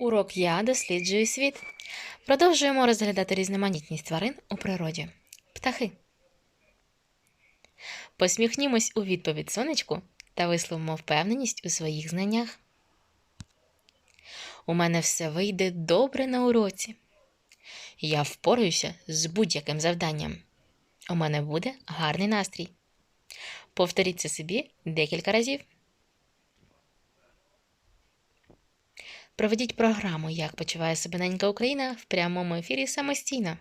Урок Я досліджую світ. Продовжуємо розглядати різноманітність тварин у природі. Птахи. Посміхнімось у відповідь сонечку та висловимо впевненість у своїх знаннях. У мене все вийде добре на уроці. Я впораюся з будь-яким завданням. У мене буде гарний настрій. Повторіть це собі декілька разів. Проведіть програму Як почуває себе ненька Україна в прямому ефірі самостійно.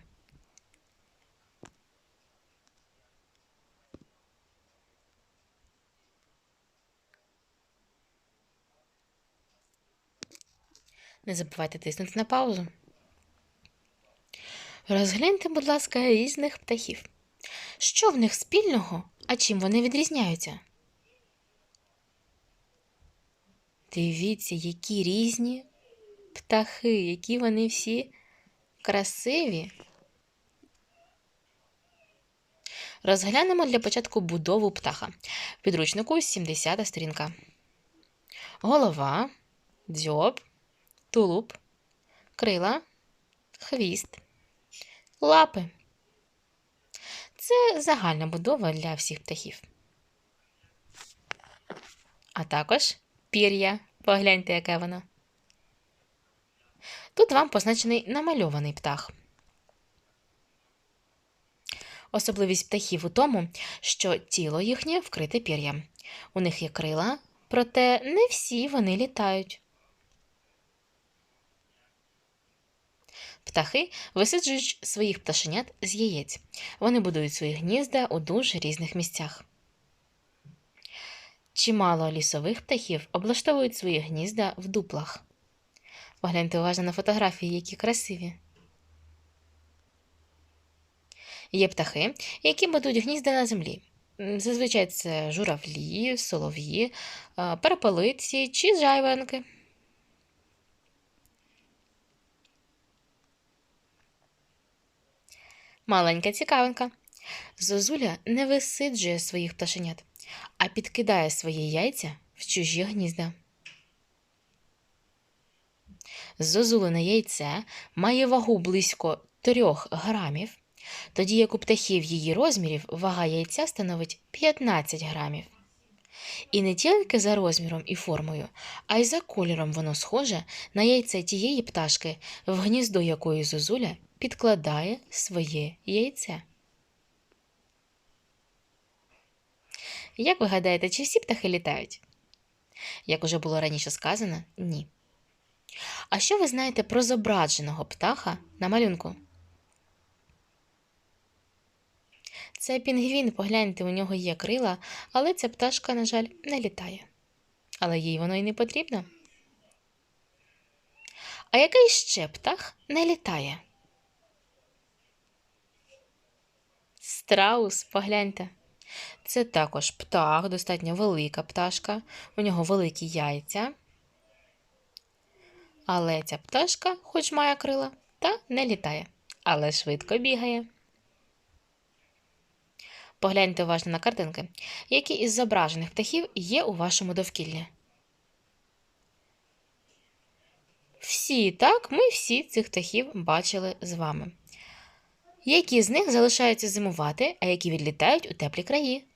Не забувайте тиснути на паузу. Розгляньте, будь ласка, різних птахів. Що в них спільного, а чим вони відрізняються? Дивіться, які різні птахи, які вони всі красиві. Розглянемо для початку будову птаха. Підручнику 70 сторінка. Голова, дзьоб, тулуб, крила, хвіст, лапи. Це загальна будова для всіх птахів. А також пір'я. Погляньте, яке воно. Тут вам позначений намальований птах. Особливість птахів у тому, що тіло їхнє вкрите пір'ям. У них є крила, проте не всі вони літають. Птахи висиджують своїх пташенят з яєць. Вони будують свої гнізда у дуже різних місцях. Чимало лісових птахів облаштовують свої гнізда в дуплах. Погляньте уважно на фотографії, які красиві. Є птахи, які будуть гнізда на землі. Зазвичай це журавлі, солов'ї, перепелиці чи жайворонки. Маленька цікавинка. Зозуля не висиджує своїх пташенят, а підкидає свої яйця в чужі гнізда. Зозулине яйце має вагу близько 3 грамів, тоді як у птахів її розмірів вага яйця становить 15 грамів. І не тільки за розміром і формою, а й за кольором воно схоже на яйце тієї пташки, в гніздо якої зозуля підкладає своє яйце. Як ви гадаєте, чи всі птахи літають? Як уже було раніше сказано, ні. А що ви знаєте про зображеного птаха на малюнку? Це пінгвін, погляньте, у нього є крила, але ця пташка, на жаль, не літає. Але їй воно й не потрібно. А який ще птах не літає? Страус, погляньте. Це також птах, достатньо велика пташка, у нього великі яйця. Але ця пташка, хоч має крила, та не літає, але швидко бігає. Погляньте уважно на картинки, які із зображених птахів є у вашому довкіллі. Всі, так, ми всі цих птахів бачили з вами. Які з них залишаються зимувати, а які відлітають у теплі краї?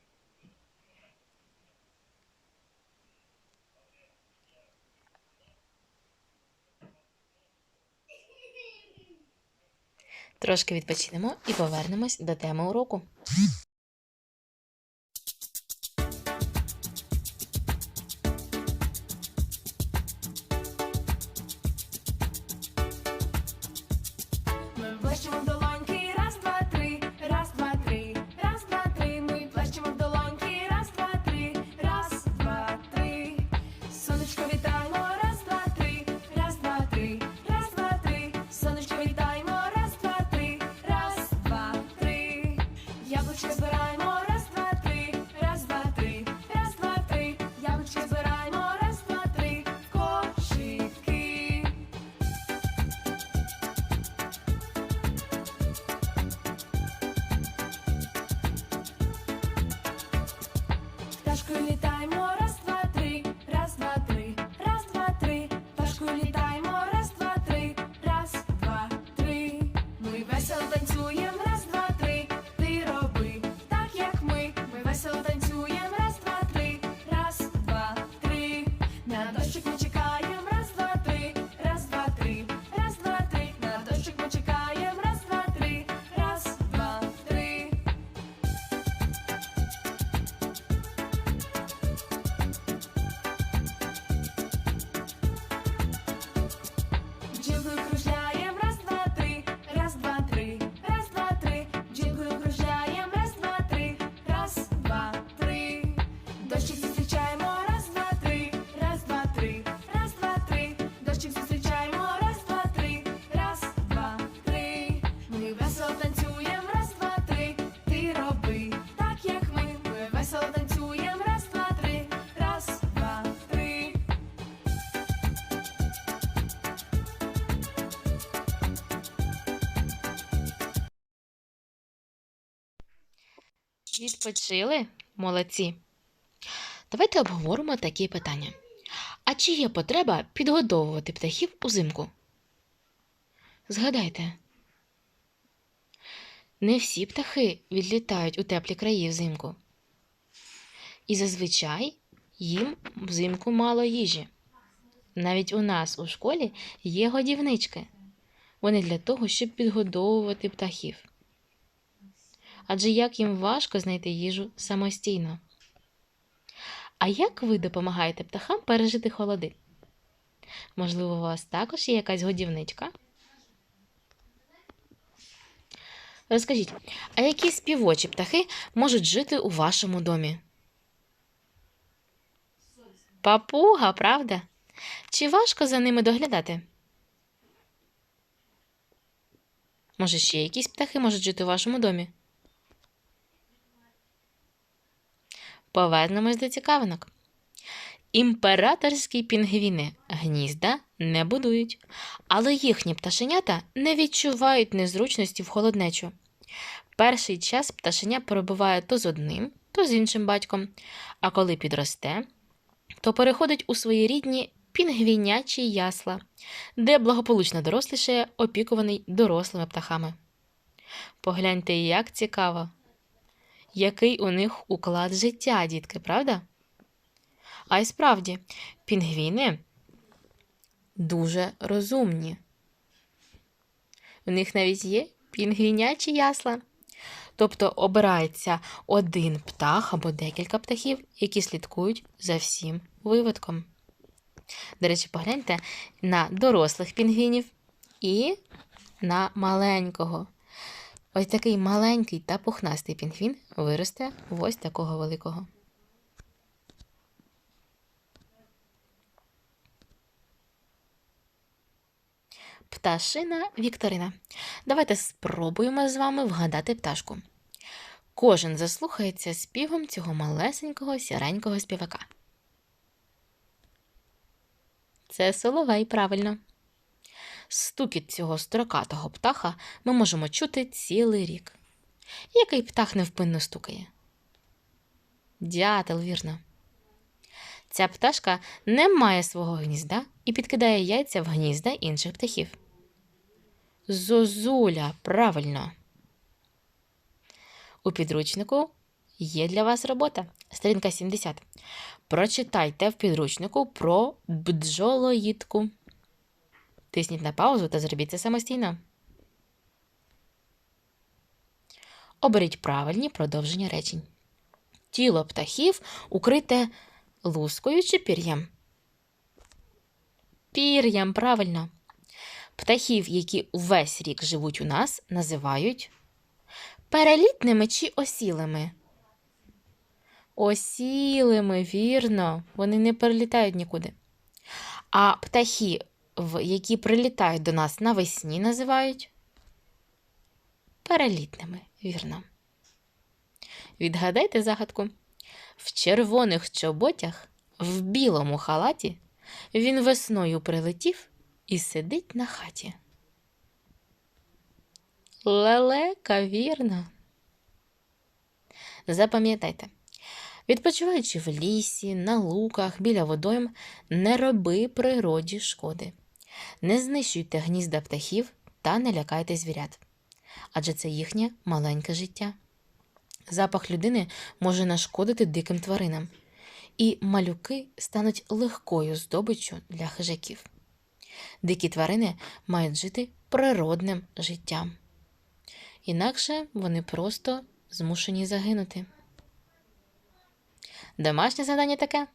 Трошки відпочинемо і повернемось до теми уроку. весело танцюєм, раз, два, три, ти роби, так як ми, ми весело танцюєм, раз, два, три, раз, два, три. Відпочили, молодці. Давайте обговоримо такі питання. А чи є потреба підгодовувати птахів узимку? Згадайте, не всі птахи відлітають у теплі краї взимку. І зазвичай їм взимку мало їжі. Навіть у нас у школі є годівнички. Вони для того, щоб підгодовувати птахів. Адже як їм важко знайти їжу самостійно. А як ви допомагаєте птахам пережити холоди? Можливо, у вас також є якась годівничка? Розкажіть, а які співочі птахи можуть жити у вашому домі? Папуга, правда? Чи важко за ними доглядати? Може, ще якісь птахи можуть жити у вашому домі? Повернемось до цікавинок. Імператорські пінгвіни гнізда не будують, але їхні пташенята не відчувають незручності в холоднечу. Перший час пташеня перебуває то з одним, то з іншим батьком, а коли підросте, то переходить у свої рідні пінгвінячі ясла, де благополучно дорослішає, опікуваний дорослими птахами. Погляньте, як цікаво, який у них уклад життя, дітки, правда? А й справді, пінгвіни дуже розумні. У них навіть є пінгвінячі ясла. Тобто обирається один птах або декілька птахів, які слідкують за всім виводком. До речі, погляньте на дорослих пінгвінів і на маленького. Ось такий маленький та пухнастий пінгвін виросте в ось такого великого. Пташина Вікторина. Давайте спробуємо з вами вгадати пташку. Кожен заслухається співом цього малесенького сіренького співака. Це соловей, правильно. Стукіт цього строкатого птаха ми можемо чути цілий рік. Який птах невпинно стукає? Дятел, вірно. Ця пташка не має свого гнізда і підкидає яйця в гнізда інших птахів. Зозуля, правильно. У підручнику є для вас робота. Сторінка 70. Прочитайте в підручнику про бджолоїдку. Тисніть на паузу та зробіть це самостійно. Оберіть правильні продовження речень. Тіло птахів укрите лускою чи пір'ям. Пір'ям, правильно. Птахів, які увесь рік живуть у нас, називають перелітними чи осілими. Осілими, вірно, вони не перелітають нікуди. А птахи, які прилітають до нас навесні, називають перелітними, вірно. Відгадайте загадку. В червоних чоботях, в білому халаті, він весною прилетів і сидить на хаті. Лелека, вірно. Запам'ятайте, відпочиваючи в лісі, на луках, біля водойм, не роби природі шкоди. Не знищуйте гнізда птахів та не лякайте звірят, адже це їхнє маленьке життя. Запах людини може нашкодити диким тваринам, і малюки стануть легкою здобиччю для хижаків. Дикі тварини мають жити природним життям. Інакше вони просто змушені загинути. Домашнє завдання таке: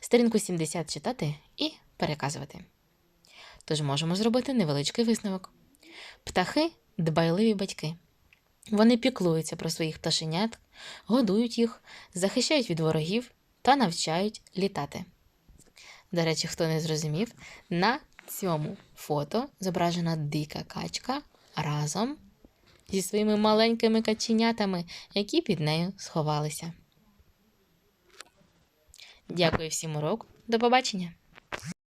сторінку 70 читати і переказувати. Тож можемо зробити невеличкий висновок. Птахи дбайливі батьки. Вони піклуються про своїх пташенят, годують їх, захищають від ворогів та навчають літати. До речі, хто не зрозумів, на цьому фото зображена дика качка разом зі своїми маленькими каченятами, які під нею сховалися. Дякую всім урок. До побачення!